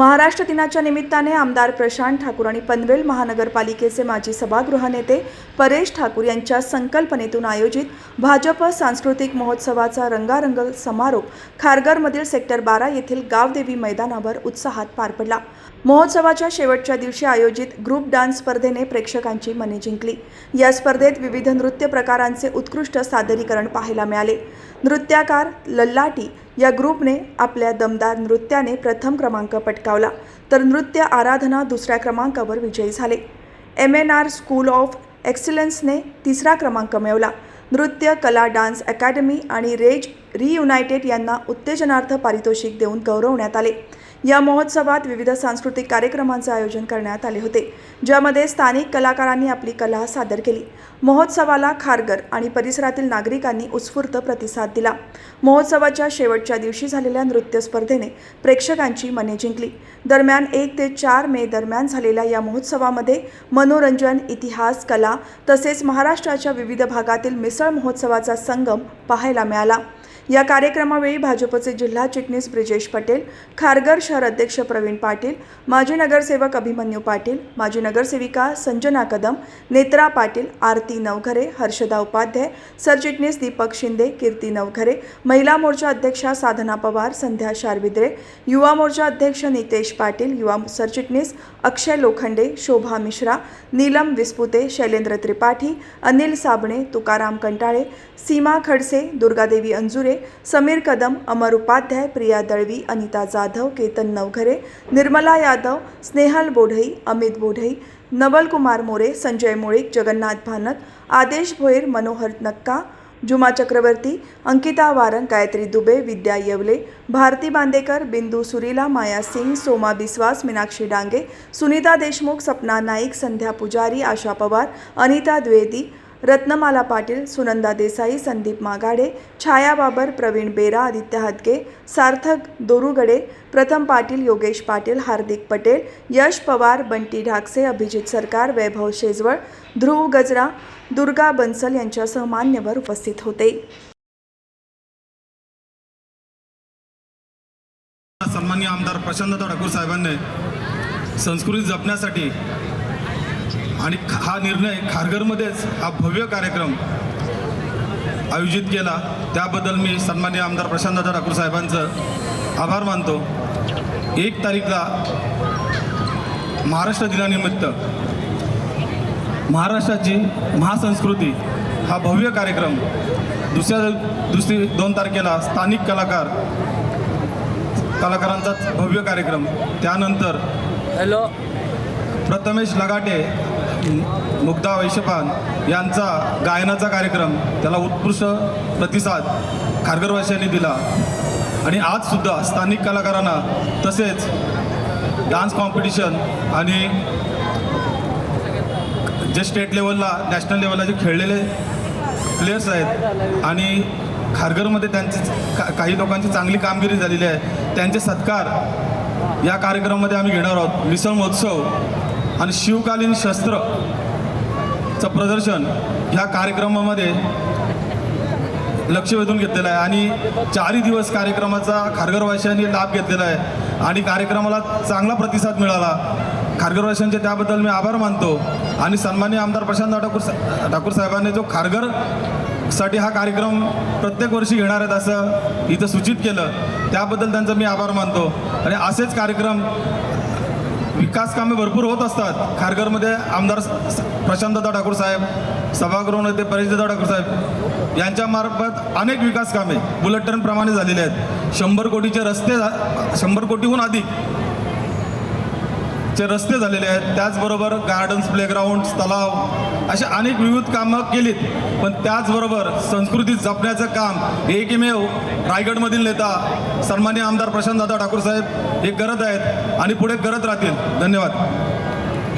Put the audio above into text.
महाराष्ट्र दिनाच्या निमित्ताने आमदार प्रशांत ठाकूर आणि पनवेल महानगरपालिकेचे माजी सभागृहनेते परेश ठाकूर यांच्या संकल्पनेतून आयोजित भाजप सांस्कृतिक महोत्सवाचा रंगारंग समारोप खारघरमधील सेक्टर बारा येथील गावदेवी मैदानावर उत्साहात पार पडला. महोत्सवाच्या शेवटच्या दिवशी आयोजित ग्रुप डान्स स्पर्धेने प्रेक्षकांची मने जिंकली. या स्पर्धेत विविध नृत्य प्रकारांचे उत्कृष्ट सादरीकरण पाहायला मिळाले. नृत्याकार लल्लाटी या ग्रुपने आपल्या दमदार नृत्याने प्रथम क्रमांक पटकावला तर नृत्य आराधना दुसऱ्या क्रमांकावर विजयी झाले. M N R school of एक्सिलन्सने तिसरा क्रमांक मिळवला. नृत्य कला डान्स अकॅडमी आणि रेज रियुनायटेड यांना उत्तेजनार्थ पारितोषिक देऊन गौरवण्यात आले. या महोत्सवात विविध सांस्कृतिक कार्यक्रमांचे आयोजन करण्यात आले होते ज्यामध्ये स्थानिक कलाकारांनी आपली कला सादर केली. महोत्सवाला खारगर आणि परिसरातील नागरिकांनी उत्स्फूर्त प्रतिसाद दिला. महोत्सवाच्या शेवटच्या दिवशी झालेल्या नृत्य स्पर्धेने प्रेक्षकांची मने जिंकली. दरम्यान एक ते चार मे दरम्यान झालेल्या या महोत्सवामध्ये मनोरंजन इतिहास कला तसेच महाराष्ट्राच्या विविध भागातील मिसळ महोत्सवाचा संगम पाहायला मिळाला. या कार्यक्रमावेळी भाजपचे जिल्हा चिटणीस ब्रिजेश पटेल खारघर शहर अध्यक्ष प्रवीण पाटील माजी नगरसेवक अभिमन्यू पाटील माजी नगरसेविका संजना कदम नेत्रा पाटील आरती नवघरे हर्षदा उपाध्याय सरचिटणीस दीपक शिंदे कीर्ती नवघरे महिला मोर्चा अध्यक्षा साधना पवार संध्या शारविद्रे युवा मोर्चा अध्यक्ष नितेश पाटील युवा सरचिटणीस अक्षय लोखंडे शोभा मिश्रा नीलम विस्पुते शैलेंद्र त्रिपाठी अनिल साबणे तुकाराम कंटाळे सीमा खडसे दुर्गादेवी अंजुरे समीर कदम अमर उपाध्याय प्रिया दळवी अनिता जाधव केतन नवघरे निर्मला यादव स्नेहल बोढई अमित बोढई नवलकुमार मोरे संजय मुळीक जगन्नाथ भानत आदेश भोईर मनोहर नक्का जुमा चक्रवर्ती अंकिता वारंग गायत्री दुबे विद्या येवले भारती बांदेकर बिंदू सुरीला माया सिंग सोमा बिस्वास मीनाक्षी डांगे सुनीता देशमुख सपना नाईक संध्या पुजारी आशा पवार अनिता द्विवेदी रत्नमाला पाटील सुनंदा देसाई संदीप मागाडे छाया बाबर प्रवीण बेरा आदित्य हदके सार्थक दोरुगडे प्रथम पाटील योगेश पाटील हार्दिक पटेल यश पवार बंटी ढाकसे अभिजित सरकार वैभव शेजवळ ध्रुव गजरा दुर्गा बन्सल यांच्यासह मान्यवर उपस्थित होते. सन्मान्य आमदार प्रशांत ठाकूर साहेबांनी संस्कृती जपण्यासाठी आणि हा निर्णय खारघरमध्येच हा भव्य कार्यक्रम आयोजित केला. त्याबद्दल मी सन्माननीय आमदार प्रशांत ठाकूर साहेबांचं आभार मानतो. एक तारीखला महाराष्ट्र दिनानिमित्त महाराष्ट्राची महासंस्कृती हा भव्य कार्यक्रम दुसऱ्या दुसरी दोन तारखेला स्थानिक कलाकार कलाकारांचा भव्य कार्यक्रम. त्यानंतर हॅलो. प्रथमेश लगाटे मुग्धा वैशपान यांचा गायनाचा कार्यक्रम त्याला उत्कृष्ट प्रतिसाद खारघरवासियांनी दिला. आणि आजसुद्धा स्थानिक कलाकारांना तसेच डान्स कॉम्पिटिशन आणि जे स्टेट लेवलला नॅशनल लेवलला जे खेळलेले प्लेयर्स आहेत आणि खारघरमध्ये त्यांची का काही लोकांची चांगली कामगिरी झालेली आहे त्यांचे सत्कार या कार्यक्रमामध्ये आम्ही घेणार आहोत. मिसळ महोत्सव आणि शिवकालीन शस्त्रचं प्रदर्शन ह्या कार्यक्रमामध्ये लक्ष वेधून घेतलेलं आहे. आणि चारही दिवस कार्यक्रमाचा खारघरवासियांनी लाभ घेतलेला आहे. आणि कार्यक्रमाला चांगला प्रतिसाद मिळाला. खारघरवासियांचे त्याबद्दल मी आभार मानतो. आणि सन्मान्य आमदार प्रशांत ठाकूर सा- ठाकूर साहेबांनी जो खारघरसाठी हा कार्यक्रम प्रत्येक वर्षी घेणार आहेत असं इथं सूचित केलं. त्याबद्दल त्यांचा मी आभार मानतो. आणि असेच कार्यक्रम विकास कामे भरपूर होत असतात. खारघरमध्ये आमदार स- प्रशांतदा ठाकूर साहेब सभागृह नेते परेशदा ठाकूर साहेब यांच्या मार्फत अनेक विकास कामे बुलेट ट्रेनप्रमाणे झालेली झालेले आहेत. शंभर कोटीचे रस्ते शंभर कोटीहून अधिक चे रस्ते झालेले आहेत. त्याचबरोबर गार्डन्स प्लेग्राऊंड तलाव असे अनेक विविध कामं केलीत. पण त्याचबरोबर संस्कृती जपण्याचं काम एकमेव रायगडमधील नेता सन्मान्य आमदार प्रशांतदादा ठाकूर साहेब हे करत आहेत आणि पुढे करत राहतील. धन्यवाद.